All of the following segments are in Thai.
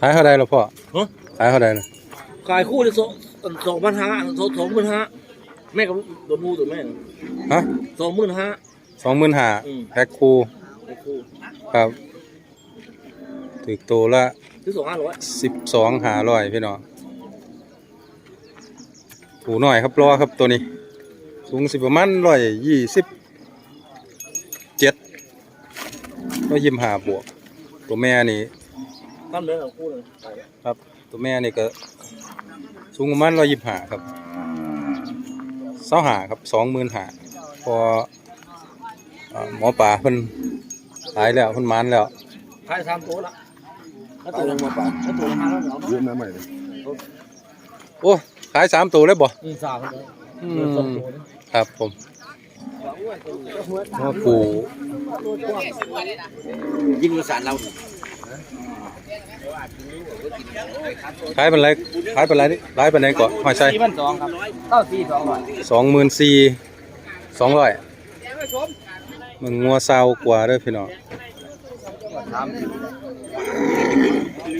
ขายเท่าไรล่ะพ่อฮะ ขายเท่าไรนะขายคู่ที่สองสองพันห้าสองสองหมื่นห้าแม่กับตัวมูตัวแม่ฮะสองหมื่นห้า สองหมื่นห้าอืม แพ็คคูไอ้คู่ครับถึกตัวละที่สองห้าร้อยสิบสองหาร้อยพี่น้องถูหน่อยครับรอครับตัวนี้ สูงสิประมาณร้อยยี่สิบเจ็ด ก็ยิมหาบวก ตัวแม่นี่ตั้มเนื้อของคู่เลยไปครับ ตัวแม่นี่ก็สูงประมาณร้อยยี่หาครับเสาหาครับสองหมื่นหาพอเอ่อหมอป่าเพิ่นหายแล้วเพิ่นหมันแล้วขายสามตัวละแล้วตัวละมาป่ะแล้วตัวละห้าร้อยเหรอเรื่องนั้นใหม่เลยโอ้ขายสามตัวเลยบ่นี่สามเลยอืเดือนสองมตัวนี่ครับผม หมอปูยิงกระสานเราขายเป็นไรขายเป็นไรนี่ขายเป็นไรก่อนหอยใส่สี่พันสองครับเก้าสี่สองร้อยสองหมื่นสี่สองร้อยมึงงัวเศร้ากว่าเด้อพี่น้องสาม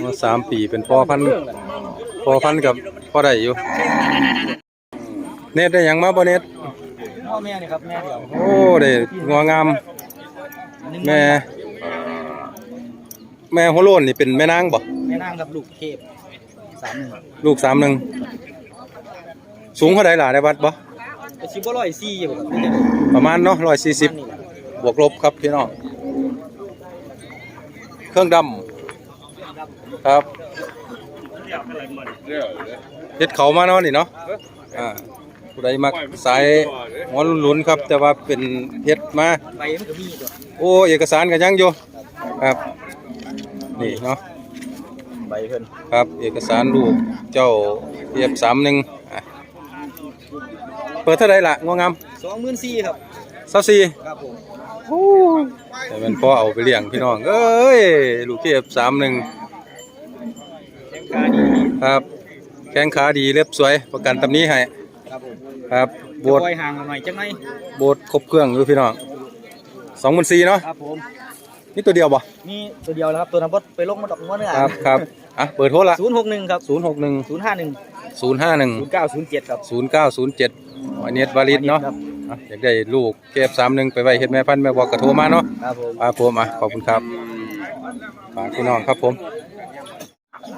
งัวสามปีเป็นพ่อพันพ่อพันกับพ่อได้อยู่เน็ตได้ยังมาบ่เน็ต พ่อแม่นี่ครับแม่เดียวโอ้ได้งัวงาม แม่ แม่หัวโลนนี่เป็นแม่นางบ่แม่นางกับลูกเทพสามหนึ่งลูกสามหนึ่งสูงเท่าใดล่ะได้วัดบ่ไอ้ชิบะร้อยสี่อยู่ครับประมาณเนาะร้อยสี่สิบบวกลบครับพี่น้องเครื่องดำครับเฮ็ดเขามาเนาะนี่เนาะอ่า ผู้ใดมักสายหัวลุ้นๆครับ แต่ว่าเป็นเฮ็ดมาใบมันก็มีตัวโอ้เอกสารก็ยังอยู่ครับนี่เนาะใบเพิ่นครับ เอกสารลูกเจ้าเทียบสามหนึ่งอะเปิดเท่าไหร่ล่ะงวงามสองหมื่นสี่ครับเศร้าสี่ครับผมแต่มันพ่อเอาไปเลี้ยงพี่น้องเอ้ยลูกเทียบสามหนึ่งแข้งขาดีครับแข้งขาดีเล็บสวยประกันตำนี้ให้ ครับผมครับโบจะดปล่อยห่างกันหน่อยจังไงโบดครบเครื่องอยู่พี่น้องสองหมื่นสี่เนาะครับผมนี่ตัวเดียวบ่มีตัวเดียวแล้วครับตัวนั้นบดไปลงมาดอกม้วนเนื้อครับครับอะเปิดโทรละศูนย์หกหนึ่งครับศูนย์หกหนึ่งศูนย์ห้าหนึ่งศูนย์ห้าหนึ่งศูนย์เก้าศูนย์เจ็ดครับศูนย์เก้าศูนย์เจ็ดอันนี้วาลิดเนาะครับอะอยากได้ลูกเก็บสามหนึ่งไปไว้เฮ็ดแม่พันธุ์แม่บอกกระโทรมาเนาะครับผม ครับผมอะขอบคุณครับฝากพี่น้องครับผม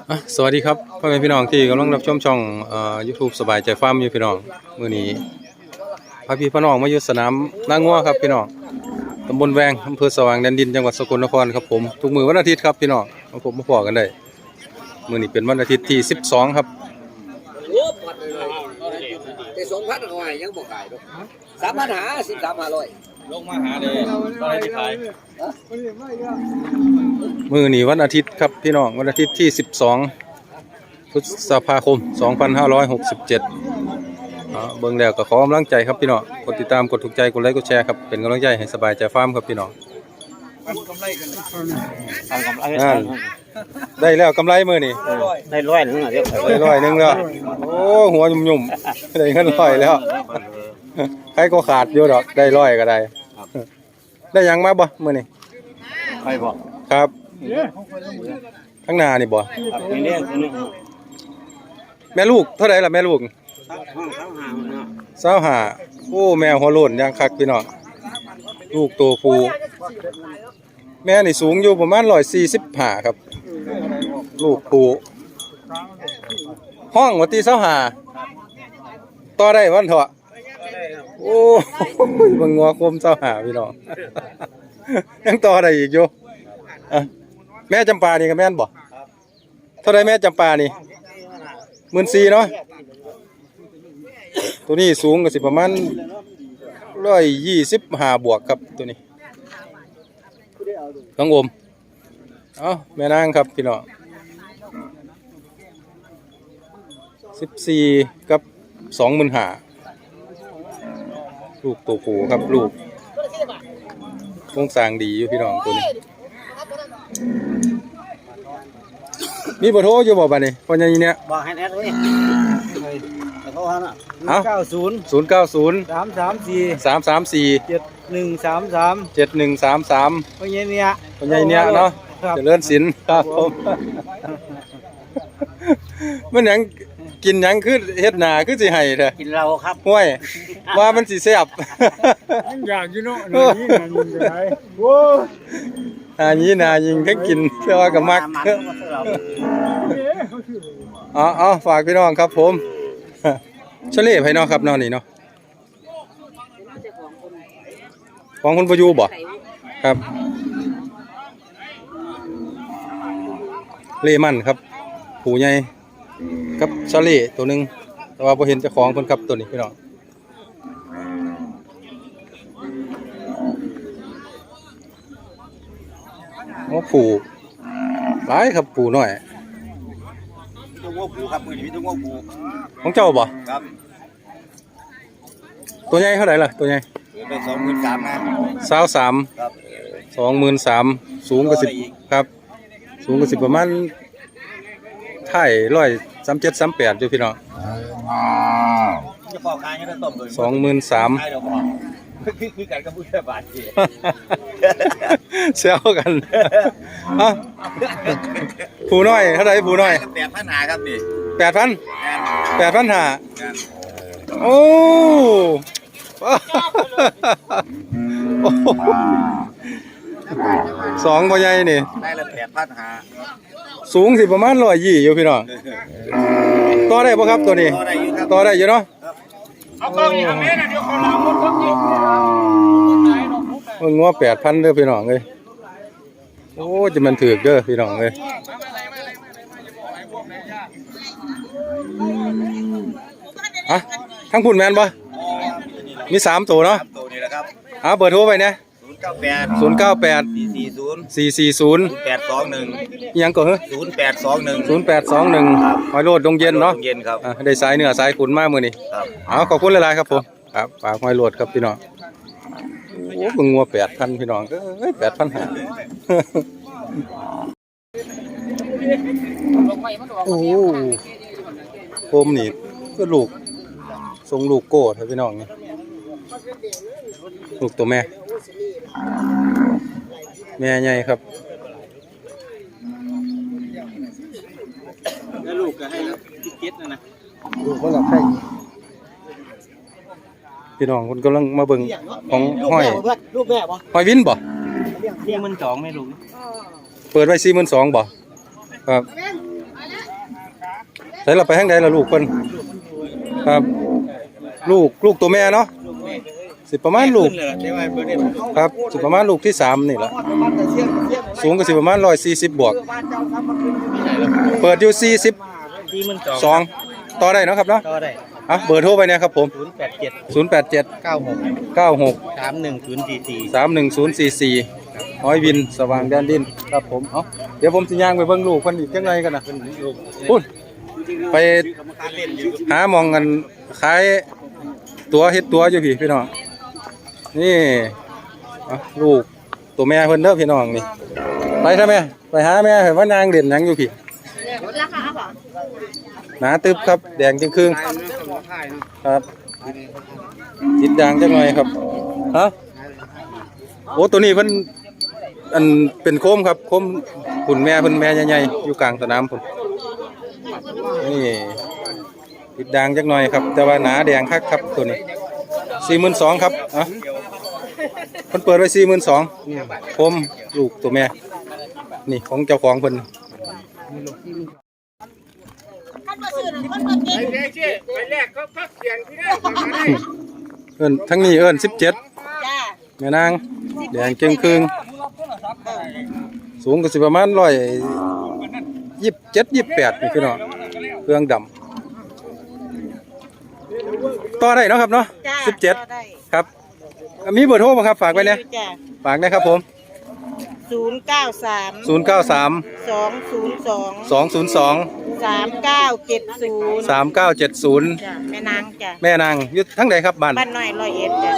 อะสวัสดีครับพ่อแม่พี่น้องที่กำลังรับชมช่องยูทูบสบายใจฟาร์มอยู่พี่น้องมื้อนี้พาพี่พี่น้องมาอยู่สนามนางงัวครับพี่น้องตำบลแวงอำเภอสว่างแดนดินจังหวัดสกลนครครับผมทุกมื้อวันอาทิตย์ครับพี่น้องมาพบมาพอกันได้มื้อนี้เป็นวันอาทิตย์ที่ 12 ครับแต่สองพันเขาให้ยังบอกขายดอกสามพันหาสิบสามห้าร้อย ลงมาหาเลยตอนที่ขายมื้อนี้วันอาทิตย์ครับพี่น้องวันอาทิตย์ที่ 12พฤษภาคม 2567อ่าเบิ่งแล้วก็ขอกำลังใจครับพี่น้องกดติดตามกดถูกใจกดไลค์กดแชร์ครับเป็นกำลังใจให้สบายใจฟาร์มครับพี่น้องอ่าได้แล้วกำไรมือนี่ได้ร้อยหนึงอะเดี๋ยวได้ร้อยหนึงแล้วโอ้หัวยุ่มๆได้เงินร้อยแล้ว ใครก็ขาดอยู่ดอกได้ร้อยก็ได้ได้หยังมาบ่มื้อนี้ใครบอกครับข้างหน้านี่บ่ครับนี่เนี่ยตัวนี้แม่ลูกเท่าไหร่ล่ะแม่ลูกห้องเขาหางเนาะสาวหาโอ้แมวหัวโล้นย่างคักพี่น้องลูกตัวผู้แม่นี่สูงอยู่ประมาณร้อยสี่สิบห้าครับ ลูกผู้ห้องวัตีสาวหาต่อได้วันเถอะโอ้ยบังงัวคมเสาหาพี่น้อง ยังต่ออะได้อีกอยู่อะแม่จำปานี่ก็แม่นบ่เท่าไรแม่จำปานี่หมื่นสี่เนาะ ตัวนี้สูงก็สิประมาณร้อยยี่สิบห้าบวกครับตัวนี้น้องอม เอาแม่นางครับพี่น้องสิบสี่กับสองหมื่นห้า ลูกตัวผู้ครับลูกโครงสร้างดีอยู่พี่น้องตัวนี้ มีเบอร์โทรอยู่บ่บัดนี้พอยังนี้เนี่ยบอกให้แอดเลยแต่เขาหาน่ะเอ้าเก้าศูนย์ศูนย์เก้าศูนย์สามสามสี่สามสามสี่เจ็ดหนึ่งสามสามเจ็ดหนึ่งสามสามเพราะงี้เนี่ยปัญญาเนี่ยเนาะครับเจริญศิลป์ครับผมมันหยัง กินหยังคือเฮ็ดหนาคือสิให้เด้อกินเราครับห้วย ว่ามันสิแซ่บอยากกินเนาะนี่นี่มันจะได้โว้อานี้นายิงทั้งกินแต่ว่าก็มักอ๋ออ๋อฝากพี่น้องครับผม เฉลี่ยให้น้องครับน้องนี่เนาะของคุณประยูบ่ครับเลมันครับ ผูใหญ่ กับเฉลี่ยตัวหนึงแต่ว่าพอเห็นเจ้าของเพิ่นครับตัวนี้พี่น้องโอ้ผูหลายครับผูน้อยตัวงูปูครับมือนี้มีตัวงูปูของเจ้าบ่ครับ ตัวใหญ่เท่าไหร่ล่ะตัวใหญ่เป็นสองหมื่นสามนะสาวสามครับสองหมื่นสามสูงก็สิบร้อยอีกครับ สูงก็สิบประมาณ ไถ่ร้อยสามเจ็ดสามแปดอยู่พี่น้องจะพอการยังได้ต้มเลยสองหมื่นสามใช่เราบอกคือคือการกระบุ้บาทที่เซลกันเอ้าผู้น้อยเท่าไหร่ผู้น้อยแปดพันหาครับนี่แปดพันงานแปดพันห้างานโอ้โอ้โห สองบ่ใหญ่นี่ ได้ละแปดพันหาสูงสิประมาณร้อยยี่อยู่พี่น้องต่อได้ปะครับตัวนี้ ก็ได้อยู่ครับต่อได้อยู่เนาะเอากล้องนี่ทำแม่นะเดี๋ยวขอลาคนคนยิงเพิ่งว่าแปดพันเด้อพี่น้องเลยโอ้จะมันถือกเด้อพี่น้องเลยอะทั้งพุ่นแมนปะมีสามตัวเนาะสามตัวนี่แหละครับ อ่าเบอร์โทรไปเนี่ยศูน ย์เก้าแปดศูนย์เก้าแปดสี่สี่ศูนย์สี่สี่ศูนย์แปดสองหนึ่งยังก่อนเหรอศูนย์แปดสองหนึ่งศูนย์แปดสองหนึ่งหอยโลดดงเย็นเนาะเย็นครับอะได้สายเนื้อสายขุนมากมือนี่ครับเอาขอบคุณหลายๆครับผมครับฝากหอยโลดครับพี่น้องโอ้มึงงัวแปดพันพี่น้องเอ้ยแปดพันหาโอ้โคมนี่ก็ลูกทรงลูกโก้เถอะพี่น้องนี่ลูกตัวแม่ แม่ใหญ่ครับ แล้วลูกก็ให้คิดเก็ตนะนะลูกเขาหลับให้พี่น้องคนกำลังมาเบิ่งของห้อยลูกแม่ปะห้อยวินบ่เลี้ยงมันสองไม่ลูกเปิดไว้สี่หมื่นสองบ่ครับใส่เราไปทางใดล่ะลูกคนครับ ลูกลูกตัวแม่เนาะ สิประมาณลูกเลยได้ไหมเบอร์เด็ดครับสิประมาณลูกที่สามนี่แหละสูงก็สิประมาณร้อยสี่สิบบวก เปิดอยู่สี่สิบที่มันสองสองต่อได้เนาะครับเนาะก็ได้อะเบอร์โทรไปเนี่ยครับผมศูนย์แปดเจ็ดศูนย์แปดเจ็ดเก้าหกเก้าหก สามหนึ่งศูนย์สี่สี่ สามหนึ่งศูนย์สี่สี่ห้อยวินสว่างแดนดินครับผมเอ้าเดี๋ยวผมสิย่างไปเบิ่งลูกคนอีกจังไงกันนะพูดไปหาหมองกันขายตัวเฮ็ดตัวอยู่พี่พี่น้อง นี่เอ้าลูกตัวแม่เพิ่นเด้อพี่น้องนี่ ไปซะแม่ไปหาแม่เห็นว่านางเด่นหยังอยู่พี่ราคาเหรอหนาตึบครับ แดงจึงครึ่งครับติดด่างจังหน่อยครับฮะโอ้ตัวนี้เพิ่นอันเป็นโคมครับโคมขุนแม่เพิ่นแม่ใหญ่ๆอยู่กลางสนามพุ่นนี่ติดด่างจังหน่อยครับ แต่ว่าหนาแดงคักครับตัวนี้สี่หมื่นสองครับอะ เพิ่นเปิดไว้สี่หมื่นสองโคมลูกตัวแม่ นี่ของเจ้าของเพิ่นท่านมาซื้อหน่อยมันมาเก็บไปแรกก็พักเสียงที่ได้เอิ้นทั้งนี้เอิ้นสิบเจ็ดจ้าแม่นางแดงเก่งครึ่งสูงก็สิประมาณร้อยยี่สิบเจ็ดยี่สิบแปดนี่พี่น้องเครื่องดำต่อได้เนาะครับเนาะจ้าสิบเจ็ดได้ครับ มีเบอร์โทรบ่ครับ ฝากไว้เนี่ยจ้าฝากนะครับผม ศูนย์เก้าสามศูนย์เก้าสามสองศูนย์สองสองศูนย์สองสามเก้าเจ็ดศูนย์สามเก้าเจ็ดศูนย์จ้าแม่นางจ้าแม่นางอยู่ทั้งใดครับบ้านบ้านน้อยร้อยเอ็ดจ้า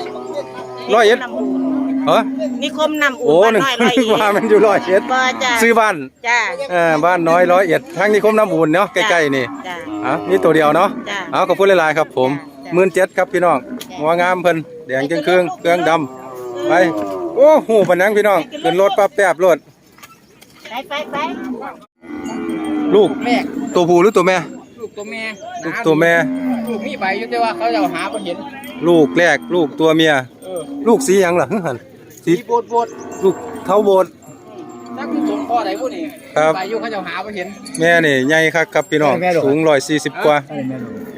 ร้อยเอ็ดนิคมนำอุ่นเหรอนิคมนำอุ่นโอ้บ้านหนึ่งน้อยร้อยเอ็ดว่ามันอยู่ร้อยเอ็ดบ่จ้าซื้อบ้านจ้าเออบ้านน้อยร้อยเอ็ดทั้งนิคมน้ำอุ่นเนาะใกล้ๆนี่จ้าอะนี่ตัวเดียวเนาะจ้ะ เอาขอบคุณหลายๆครับผมจ้ะหมื่นเจ็ดครับพี่น้อง หัวงามเพิ่นแดงเครื่องเครื่องเครื่องดำไปโอ้หูปานนังพี่น้องขึ้นรถปั๊บแป๊บรถไปไปไปลูกแม่ตัวผู้หรือตัวแม่ ลูกตัวแม่ลูกตัวแม่ ลูกมีใบอยู่แต่ว่าเขาจะเอาหาบ่เห็น ลูกแรกลูกตัวเมียเออลูกสีหยังล่ะฮึหั่นสีสีโบดโบดลูกเท้าโบดถ้าคุณสมพ่อใดผู้นี่ครับใบอยู่เขาจะเอาหาบ่เห็น แม่นี่ใหญ่คักครับพี่น้องแม่ลูกสูง140กว่า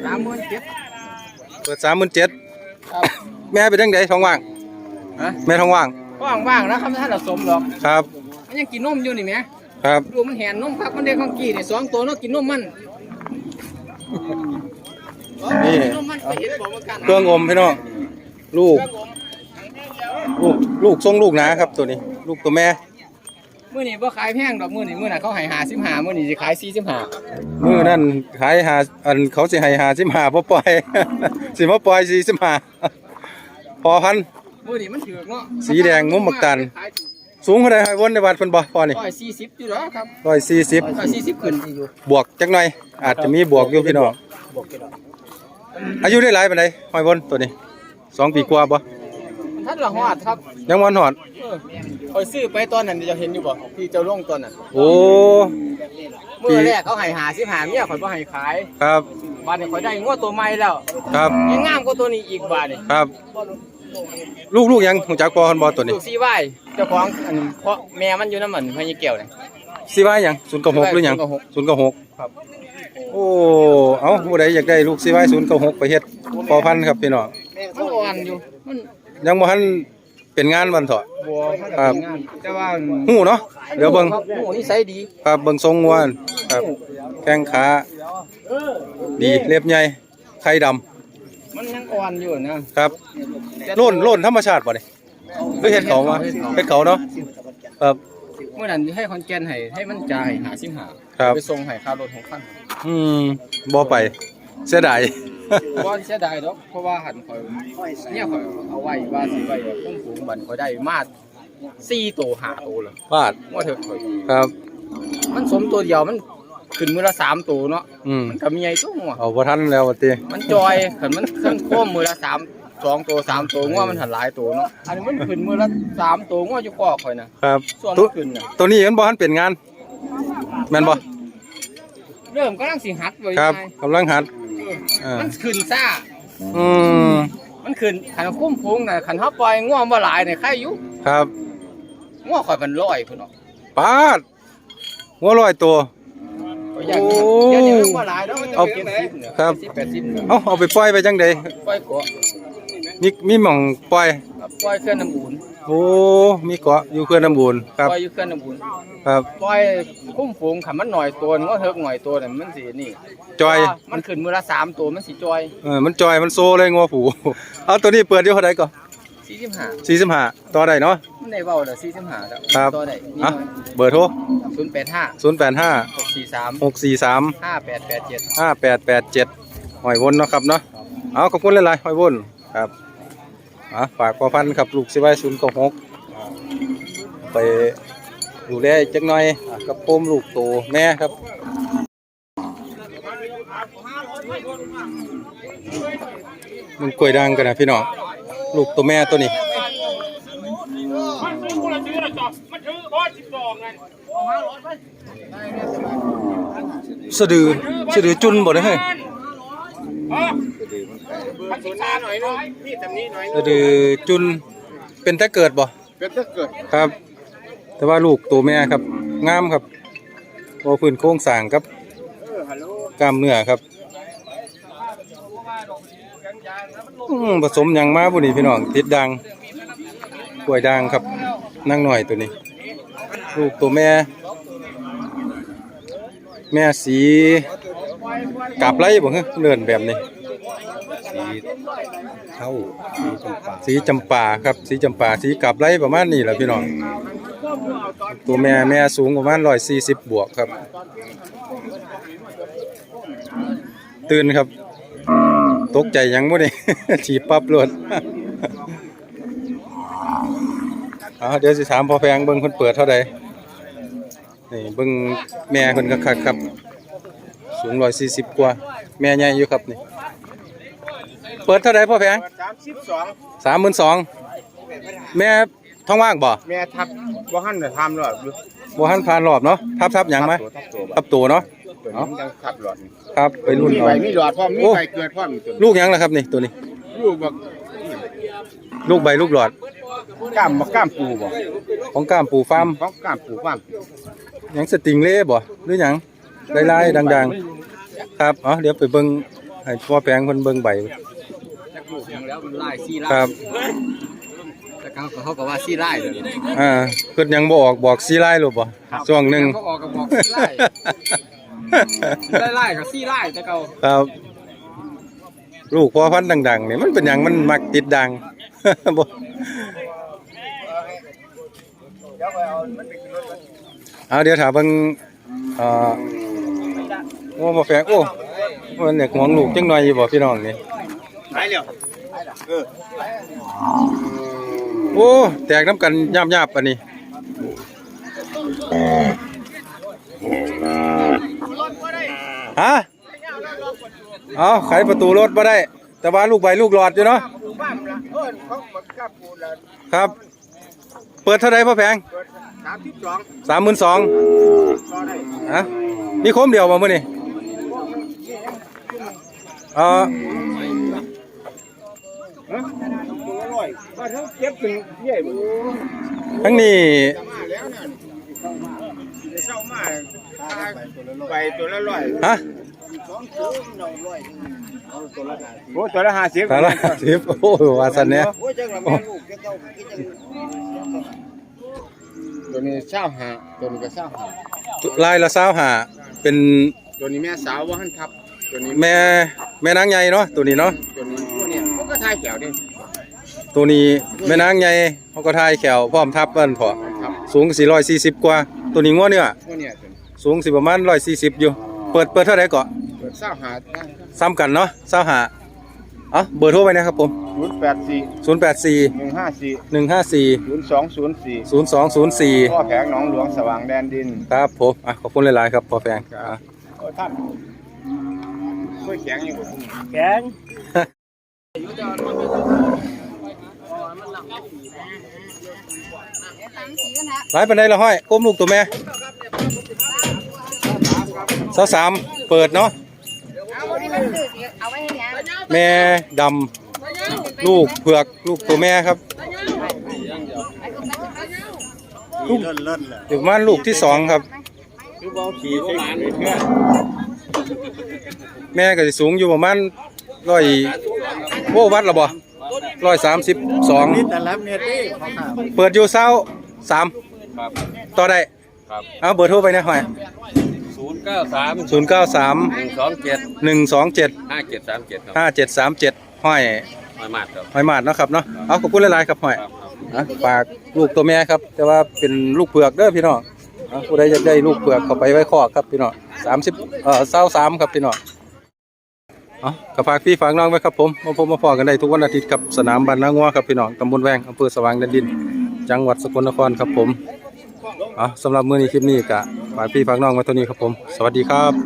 สามหมื่นเจ็ดเปิด37,000 ครับแม่เป็นจังไดท้องว่างฮะแม่ท้องว่างว่างๆนะครับท่านเราสมหรอกครับ มันยังกินนมอยู่นี่แหมครับ ดูมันแหนนมครับมันเด็กของกี้นี่สองตัวเนาะกินนมมันนี่กินนมมันไปเห็นบอกว่ากันเครื่องอมพี่น้องลูก ลูกลูกทรงลูกหนาครับตัวนี้ ลูกตัวแม่ มื้อนี้บ่ขายแพงดอกมื้อนี้มื้อน่ะเขาให้55มื้อนี้สิขาย45มือนั่นขายหาอันเขาสิให้หาสิมาบ่ปล่อย สิมาปล่อยสี่สิมาพอพันมื้อนี้มันถือกเนาะสีแดงงุ้มบักตัน ขายถูกสูงเท่าใดให้วนในวัดเพิ่นบ่พอนี่ร้อยสี่สิบอยู่แล้วครับร้อยสี่สิบร้อยสี่สิบขึ้นอยู่บวกจักหน่อย อาจจะมีบวกอยู่พี่น้องบอกกันอายุได้หลายปานใดห้อยวนตัวนี้สองปีกว่าบ่ ท่านละหอดครับยังวันหอดเออคอยซื้อไปตอนนั้นจะเห็นอยู่บ่ที่เจ้าลงตอนนั้นโอ้เมื่อแรกเขาให้หาสิบหาเมียข่อยบ่ให้ขายครับบาดนี้ข่อยได้งวดตัวใหม่แล้วครับยังงามกว่าตัวนี้อีกบาดนี่ครับ ลูกลูกยังหูจักปอคันบ่ตัวนี้ลูกซีไว้เจ้าของอันนี้เพราะแม่มันอยู่น้ำมันพญาเกี่ยวนี่สิว่าหยังศูนย์กับหกหรือหยัง096ศูนย์กับหกครับโอ้เอ้าผู้ใดอยากได้ลูกสิว่าศูนย์กับหกไปเฮ็ดพอพันธุ์ครับพี่น้องมันอ่อนอยู่มัน ยังบ่ทันเป็นงานวันเถาะบัวมันครับ เป็นงานแต่ว่าหูเนาะเดี๋ยวเบิ่งครับโอ้นิสัยดีครับเบิ่งทรงงวนครับแข้งขาดีเล็บใหญ่ไข่ดำมันยังอ่อนอยู่นะครับโล่นโล่นธรรมชาติบ่นี่หรือเฮ็ดเขามาเฮ็ดเขาเนาะครับ เมื่อนั้นให้คอนแกนให้ให้มันจ่ายหาสิบหาครับ ไปส่งให้ค่ารถของขั้นอืมบ่ไป เสียดาย บ่เสียดายดอกเพราะว่าหันข่อยเนี่ยข่อยเอาไว้ว่าสิไว้พุ่งฝูงบันข่อยได้มา4ตัว5ตัวเลยบาดว่าเถอะข่อยครับ มันสมตัวเดียวมันขึ้นมือละ3ตัวเนาะอืมมันก็มีไอ้ตัวหัวเอาบ่ทันแล้วว่าติมันจอยคันมันขึ้นโค้มมือละ3 2ตัว3ตัวงัวมันหันหลายตัวเนาะอันนี้มันขึ้นมือละ3ตัวงัวอยู่คอข่อยนะครับส่วนตัมัวนขึ้นน่ะตัวนี้มันบ่ทันเป็นงานแม่นบ่ เริ่มกำลังสิหัดไว้ครับไงกำลังหัดอ่ามันขึ้นซ่า อืมมันขึ้นขันคุ้มพุงน่ะขันเฮาปล่อยง่วงบ่หลายนี่ใครอยู่ครับง่วงข่อยมันร้อยพุ่นเนาะปาดหัวลอยตัวข่อยอยากโอ้เดี๋ยวนี้มันบ่หลายเนาะมันจะเอาเก็บ10เนี่ยครับ10 80เนี่ยเอาเอาไปปล่อยไปจังไดปล่อยเกาะมีมีหม่องปล่อยครับปล่อยเคลื่อนน้ำบุญ โอ้ มีเกาะอยู่เขื่อนน้ำบูนครับปล่อยอยู่เคลื่อนน้ำบุญครับปล่อยคุ้มฝูงขันมันหน่อยตัวนึงก็เทิกหน่อยตัวนั่นมันสินี่จอย มันขึ้นมื้อละสามตัวมันสิจอยเออ มันจอย มันโซเลยงัวผู เอาตัวนี้เปิดอยู่เท่าไหร่ก่อน45 45ต่อได้เนาะ มันได้เว้าแล้ว45แล้วครับ ตัวได้นี่อะเบอร์โทร085 085 643 643 5887 5887หอยวนเนาะครับเนาะ เอาขอบคุณหลายๆหอยวนครับ อะฝากพอพันธุ์ครับลูกสิไว้0 6 6ไปดูแลอีกจักหน่อยกับโปมลูกโตแม่ครับมันกล้วยด่างกันนะพี่น้องลูกตัวแม่ตัวนี้สะดือสะดือจุนบ่ได้ เฮ้ยสะดือจุนเป็นตะเกิดบ่เป็นถ้าเกิดครับ แต่ว่าลูกตัวแม่ครับงามครับพอพื้นโครงสร้างครับกล้ามเนื้อครับอืมผสมหยังมาผู้นี้พี่น้องติดดังกล้วยด่างครับนั่งหน่อยตัวนี้ ลูกตัวแม่ แม่สีกาบไรบ่ฮะเลื่อนแบบนี้ เท่าสีจำปาครับ สีจำปาสีกาบไรประมาณนี้แหละพี่น้องตัวแม่แม่สูงประมาณร้อยสี่สิบบวกครับ ตื่นครับ ตกใจยังบ่นี่ฉีบปั๊บรวดเอาเดี๋ยวสิถามพอแพงเบิ่งเพิ่นเปิดเท่าใดนี่เบิ่งแม่เพิ่นคักครับ สูงร้อยสี่สิบกว่า แม่ใหญ่อยู่ครับนี่ เปิดเท่าใดพ่อแพง32สามหมื่นสองแม่ท้องว่างบ่แม่ทับบ่หันได้ทำหรอกอยู่บ่ทันผ่านรอบเนาะทับทับหยังไหมทับตัวทับตัวเนาะตัวนี้มันยังทับหลอดนี่ครับไปรุ่นมีเอาใบมีหลอดพร้อมมีโอ้ใบเกิดพร้อมอยู่ตัวนี้ลูกหยังล่ะครับนี่ตัวนี้ลูกบักลูกใบลูกหลอดกล้ามบักกล้ามปูบ่ของก้ามปูฟาร์มของกล้ามปูฟาร์มหยังสติงเล่บ่หรือหยังลายๆดัง ๆ ครับอ๋อเดี๋ยวไปเบิ่งให้พ่อแปลงเพิ่นเบิ่งใบจัก ลูกของแล้วมันไล่ซี่ไล่ครับแต่เขาเขาก็ว่าซี่ไล่เด้ออ่าเพิ่นยังบ่ออกบอกสีลายหรือบ่ช่วงหนึงเขาออกก็บอกซี่ไล่ไล่ไล่กับซี่ไล่แต่เก่าครับ ลูกพ่อพันธุ์ดังๆนี่มันเป็นหยังมันมักติดดังบ่เอาเดี๋ยวถามเบิ่งเอ่อโอ้บ่แฟงโอ้มันอยากหวงลูกจังหน่อยอยู่บ่พี่น้องนี่ ไปแล้วโอ้แตกน้ำกันยาบๆอันนี้ฮะเอาไขประตูรถบ่ได้ แต่ว่าลูกใบลูกหลอดอยู่เนาะครับ เปิดเท่าไรพ่อแพงสามหมื่นสองฮะมีโคมเดียวมาเมื่อนี่เอ่อ ฮะตัวละร้อยว่าทั้งเก็บเป็นใหญ่บ่ทั้งนี้มาแล้วเนี่ยเช้ามาไปตัวละร้อยฮะโอ้ตัวละห้าสิบสาระสิบโอ้วาสันเนี่ยโอ้ยจังละแม่ลูกจะเจ้ากินจังตัวนี้เช้าหาตัวนี้ก็เช้าหาลายละสาวหาเป็นตัวนี้แม่สาวว่าหันทับตัวนี้แม่แม่นางใหญ่เนาะตัวนี้เนาะ ทายแขวดิตัวนี้แม่นางใหญ่เขาก็ทายแขวพร้อมทับเปิ้นพอครับสูง440กว่า ตัวนี้งัวเนื้อตัวเนี้ยตัวนี้สูงสิประมาณ140อยู่ เปิดเปิดเท่าไหร่เกาะเปิดเช้าหาได้ซ้ำกันเนาะสาวหาเอ้าเบอร์โทรไปนะครับผมศูนย์แปดสี่084หนึ่งห้าสี่154ศูนย์สองศูนย์สี่0204พ่อแผงหนองหลวงสว่างแดนดินครับผมอะขอบคุณหลายๆครับพ่อแฟงอะ โอ้ท่านช่วยแข็งอยู่บ่แกง หลายปันไดละห้อยก้มลูกตัวแม่สาวสามเปิดเนาะแม่ดำลูกเผือกลูกตัวแม่ครับ ลูกเดี๋ยวประมาลูกที่สองครับแม่ก็จะสูงอยู่ประมาณร้อย โอ้วัดละบ่ร้อยสามสิบสองแต่ละเมตรเปิดอยู่เศร้าสามต่อได้ครับเอาเบอร์โทรไปนะหอยศูนย์เก้าสามศูนย์เก้าสามหนึ่งสองเจ็ดหนึ่งสองเจ็ดห้าเจ็ดสามเจ็ดครับห้าเจ็ดสามเจ็ดห้อยไม่มากครับห้อยมาดเนาะครับเนาะเอาขอบคุณหลายๆครับห้อยครับครับอะฝากลูกตัวแม่ครับ แต่ว่าเป็นลูกเผือกเด้อพี่น้องอะผู้ใดอยากได้ลูกเผือกเข้าไปไว้คอกครับพี่น้องสามสิบเอ่อเศร้าสามครับพี่น้อง เอ๋อก็ฝากพี่ฝากน้องไว้ครับผมมาพบมาพอกันได้ทุกวันอาทิตย์กับสนามบันนางัวครับพี่น้องตำบลแวงอำเภอสว่างแดนดิน จังหวัดสกลนครครับผมเอ๋อสำหรับมื้อนี้คลิปนี้ก็ฝากพี่ฝากน้องไว้เท่านี้ครับผม สวัสดีครับ